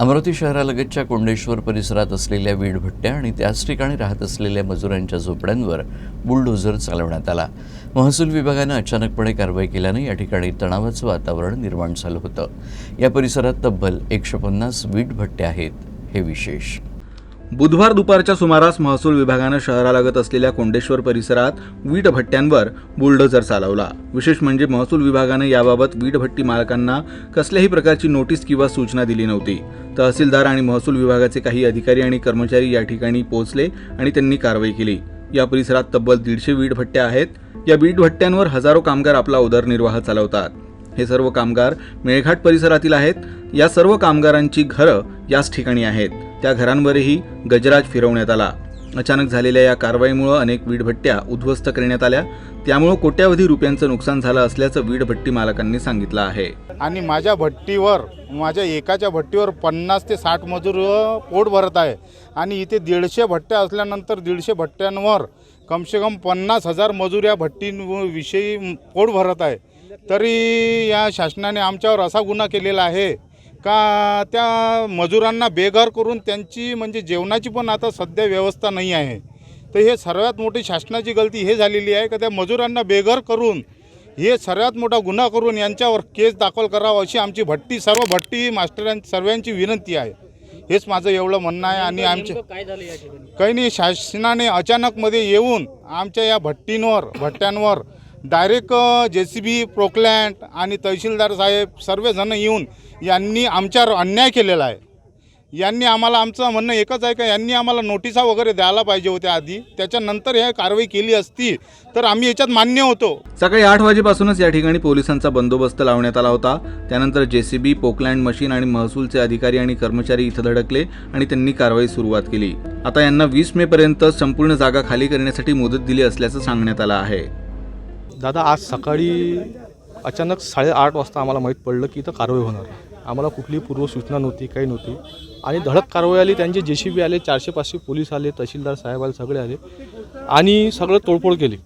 अमरावती शहरालगतच्या कोंडेश्वर परिसरात असलेल्या वीडभट्ट्या आणि त्याच ठिकाणी राहत असलेल्या मजुरांच्या झोपड्यांवर बुलडोझर चालवण्यात आला. महसूल विभागानं अचानकपणे कारवाई केल्यानं या ठिकाणी तणावाचं वातावरण निर्माण झालं होतं. या परिसरात तब्बल एकशे पन्नास वीटभट्ट्या आहेत हे विशेष. बुधवार दुपारच्या सुमारास महसूल विभागानं शहरालगत असलेल्या कोंडेश्वर परिसरात वीट भट्ट्यांवर बुलडोझर चालवला. विशेष म्हणजे महसूल विभागानं याबाबत वीट भट्टी मालकांना कसल्याही प्रकारची नोटीस किंवा सूचना दिली नव्हती. तहसीलदार आणि महसूल विभागाचे काही अधिकारी आणि कर्मचारी या ठिकाणी पोहोचले आणि त्यांनी कारवाई केली. या परिसरात तब्बल दीडशे वीट भट्ट्या आहेत. या वीट भट्ट्यांवर हजारो कामगार आपला उदरनिर्वाह चालवतात. हे सर्व कामगार मेळघाट परिसरातील आहेत. या सर्व कामगारांची घरं याच ठिकाणी आहेत. त्या घरांवरही गजराज फिरवण्यात आला. अचानक झालेल्या या कारवाईमुळं अनेक वीटभट्ट्या उद्ध्वस्त करण्यात आल्या. त्यामुळं कोट्यावधी रुपयांचं नुकसान झालं असल्याचं वीटभट्टी मालकांनी सांगितलं आहे. आणि माझ्या भट्टीवर माझ्या एकाच्या भट्टीवर पन्नास ते साठ मजूर पोट भरत आहे. आणि इथे दीडशे भट्ट्या असल्यानंतर दीडशे भट्ट्यांवर कमसे कम पन्नास हजार मजूर या भट्टींविषयी पोट भरत आहे. तरी या शासनाने आमच्यावर असा गुन्हा केलेला आहे का त्या मजुरांना बेघर करून त्यांची म्हणजे जेवणाची पण आता सध्या व्यवस्था नाही आहे. तर हे सर्वात मोठी शासनाची गलती हे झालेली आहे का त्या मजुरांना बेघर करून हे सर्वात मोठा गुन्हा करून यांच्यावर केस दाखल करावा अशी आमची भट्टी सर्व भट्टी मास्टरां सर्वांची विनंती आहे. हेच माझं एवढं म्हणणं आहे आणि आमच्या काही नाही शासनाने अचानकमध्ये येऊन आमच्या या भट्टींवर भट्ट्यांवर डायरेक्ट जे सी बी प्रोक्लँट आणि तहसीलदार साहेब सर्वजण येऊन यांनी आमच्यावर अन्याय केलेला आहे. यांनी आम्हाला आमचं म्हणणं एकच आहे का यांनी आम्हाला नोटिसा वगैरे द्यायला पाहिजे होत्या आधी. त्याच्यानंतर हे कारवाई केली असती तर आम्ही याच्यात मान्य होतो. सकाळी आठ वाजेपासूनच या ठिकाणी पोलिसांचा बंदोबस्त लावण्यात आला होता. त्यानंतर जेसीबी पोकलँड मशीन आणि महसूलचे अधिकारी आणि कर्मचारी इथं धडकले आणि त्यांनी कारवाई सुरुवात केली. आता यांना वीस मे पर्यंत संपूर्ण जागा खाली करण्यासाठी मुदत दिली असल्याचं सांगण्यात आलं आहे. दादा आज सकाळी अचानक साडेआठ वाजता आम्हाला माहीत पडलं की इथं कारवाई होणार. आहे आम्हाला कुठली पूर्वसूचना नव्हती काही नव्हती. आणि धडक कारवाई आली त्यांचे जे सी बी आले चारशे पाचशे पोलीस आले तहसीलदार साहेब आले सगळे आले. आणि सगळं तोडफोड केली.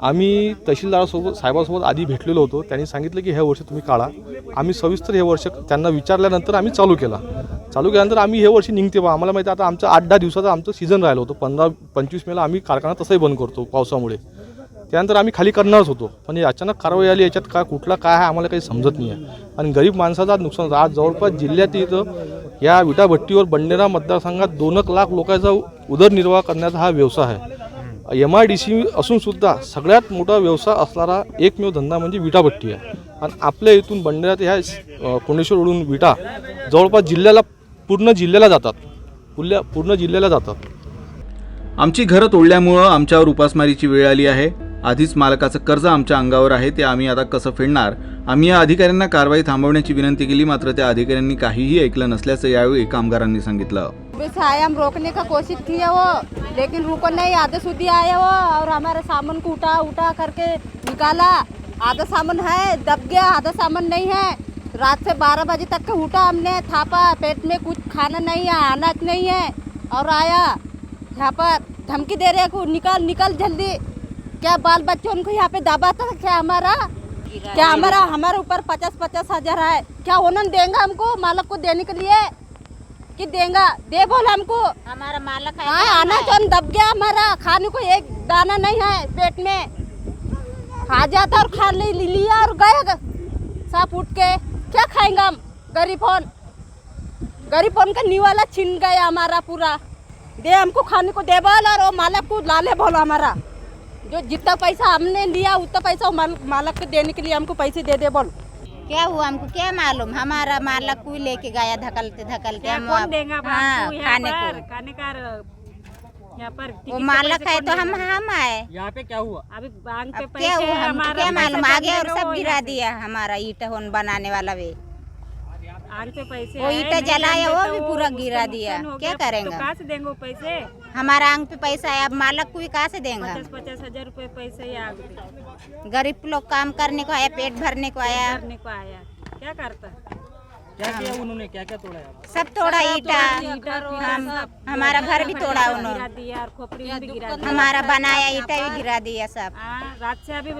आम्ही तहसीलदारासोबत साहेबासोबत आधी भेटलेलो होतो. त्यांनी सांगितलं की हे वर्ष तुम्ही काढा. आम्ही सविस्तर हे वर्ष त्यांना विचारल्यानंतर आम्ही चालू केला. चालू केल्यानंतर आम्ही हे वर्षी निघते बा आम्हाला माहिती आहे आता आमचं आठ दहा दिवसाचं आमचं सीझन राहिलं होतं. पंधरा पंचवीस मेला आम्ही कारखाना तसंही बंद करतो पावसामुळे. त्यानंतर आम्ही खाली करणारच होतो. पण अचानक कारवाई आली याच्यात काय कुठला काय आहे आम्हाला काही समजत नाही आहे आणि गरीब माणसाचा नुकसान आज जवळपास जिल्ह्यात इथं या विटाभट्टीवर बंडेरा मतदारसंघात दोन एक लाख लोकांचा उदरनिर्वाह करण्याचा हा व्यवसाय आहे. एम आय डी सी असूनसुद्धा सगळ्यात मोठा व्यवसाय असणारा एकमेव धंदा म्हणजे विटाभट्टी आहे. आणि आपल्या इथून बंडेरात ह्या कोंडेश्वर उडून विटा जवळपास जिल्ह्याला पूर्ण जिल्ह्याला जातात. पुल्या पूर्ण जिल्ह्याला जातात. आमची घरं तोडल्यामुळं आमच्यावर उपासमारीची वेळ आली आहे. आधीच मालकाचं कर्ज आमच्या अंगावर आहे ते आम्ही आता कसं फेडणार? आम्ही या अधिकाऱ्यांना कारवाई थांबवण्याची विनंती केली मात्र त्या अधिकाऱ्यांनी काहीही ऐकलं नसल्याचं यावेळी कामगारांनी सांगितलं. वैसे आया हम रोकने का कोशिश किया वो? लेकिन रुको नहीं आधे सुधी आए वो और हमारे सामान को उठा उठा करके निकाला। आधा सामान है दब गया आधा सामान नहीं है। रात से बारह बजे तक का उठा हमने थापा पेट में कुछ खाना नहीं है अनाज नहीं है और आया। यहाँ पर धमकी दे रहे को निकाल निकल जल्दी। क्या बाल बच्चे उनको यहाँ पे दबाता था क्या हमारा? क्या हमारा हमारे ऊपर पचास पचास हज़ार है क्या उन्होंने देंगे हमको मालक को देने के लिए? कि देंगा? दे बोल हमको। हमारा मालक है हाँ आना जन दब गया हमारा। खाने को एक दाना नहीं है पेट में। आ जाता और खा ले लिया और गए साफ़ उठ के। क्या खाएँगे हम? गरीब फ़ोन गरीब फ़ोन का निवाला छीन गया हमारा पूरा। दे हमको खाने को दे बोल और वो मालक को लाले बोलो हमारा। जो जितना पैसा हमने लिया उतना पैसा माल, मालक को देने के लिए हमको पैसे दे दे बोल। क्या हुआ हमको? क्या मालूम? हमारा मालक कोई लेके गया धकलते धकलते हम कौन देगा हाँ खाने पर को। खाने का यहाँ पर वो के मालक है तो हम हम आए। यहाँ पे क्या हुआ? अभी बैंक पे पैसे क्या हुआ? हमको हमारा क्या मालूम? आगे और सब गिरा दिया हमारा ईटा होन बनाने वाला भी पे पैसे वो ईंटें जलाया, वो भी पूरा गिरा दिया। हो क्या करेंगे? तो कहाँ से देंगे पैसे? हमारा आंग पे पैसा है अब मालक को भी कहाँ से देंगे पचास पचास हजार रुपए पैसे आग गरीब लोग काम करने को आया पेट भरने को आया। करने को आया। क्या करता? क्या किया उन्होंने? क्या क्या तोड़ा है सब तोड़ा ईटा। हम हमारा घर भी तोड़ा गिरा उन्होंने। दिया और खोपड़ी भी गिरा दिया। हमारा बनाया ईटा भी गिरा दिया सब। हाँ, रात से अभी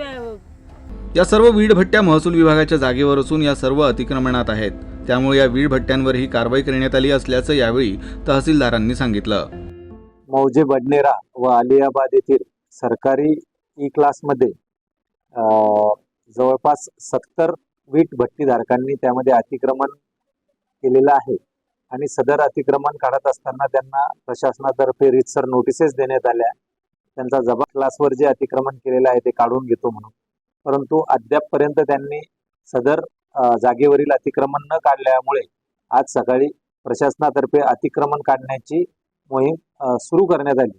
या सर्व वीट भट्ट्या महसूल विभागाच्या जागेवर असून या सर्व अतिक्रमणात आहेत. त्यामुळे या वीड भट्ट्यांवर ही कारवाई करण्यात आली असल्याचं यावेळी तहसीलदारांनी सांगितलं. मौजे बडनेरा व अलियाबाद येथील सरकारी e ई क्लासमध्ये जवळपास सत्तर वीट भट्टीधारकांनी त्यामध्ये अतिक्रमण केलेलं आहे आणि सदर अतिक्रमण काढत असताना त्यांना प्रशासनातर्फे रितसर नोटिसेस देण्यात आल्या. त्यांचा जबा क्लासवर जे अतिक्रमण केलेलं आहे ते काढून घेतो म्हणून. परंतु अद्यापपर्यंत त्यांनी सदर जागेवरील अतिक्रमण न काढल्यामुळे आज सकाळी प्रशासनातर्फे अतिक्रमण काढण्याची मोहीम सुरू करण्यात आली.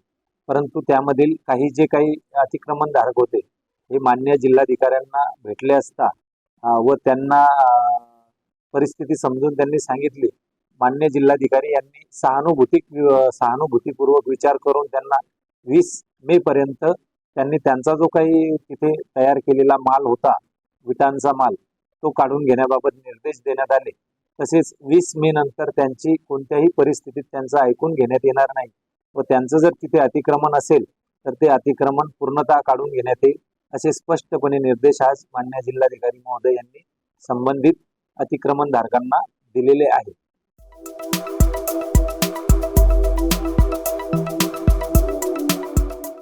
परंतु त्यामधील काही जे काही अतिक्रमण धारक होते हे मान्य जिल्हाधिकाऱ्यांना भेटले असता व त्यांना परिस्थिती समजून त्यांनी सांगितली. मान्य जिल्हाधिकारी यांनी सहानुभूती सहानुभूतीपूर्वक विचार करून त्यांना वीस मे पर्यंत त्यांनी त्यांचा जो काही तिथे तयार केलेला माल होता विटांचा माल तो काढून घेण्याबाबत निर्देश देण्यात आले. तसेच वीस मे नंतर त्यांची कोणत्याही परिस्थितीत त्यांचं ऐकून घेण्यात येणार नाही व त्यांचं जर तिथे अतिक्रमण असेल तर ते अतिक्रमण पूर्णतः काढून घेण्यात येईल असे स्पष्टपणे निर्देश आज मान्य जिल्हाधिकारी महोदय यांनी संबंधित अतिक्रमण धारकांना दिलेले आहेत.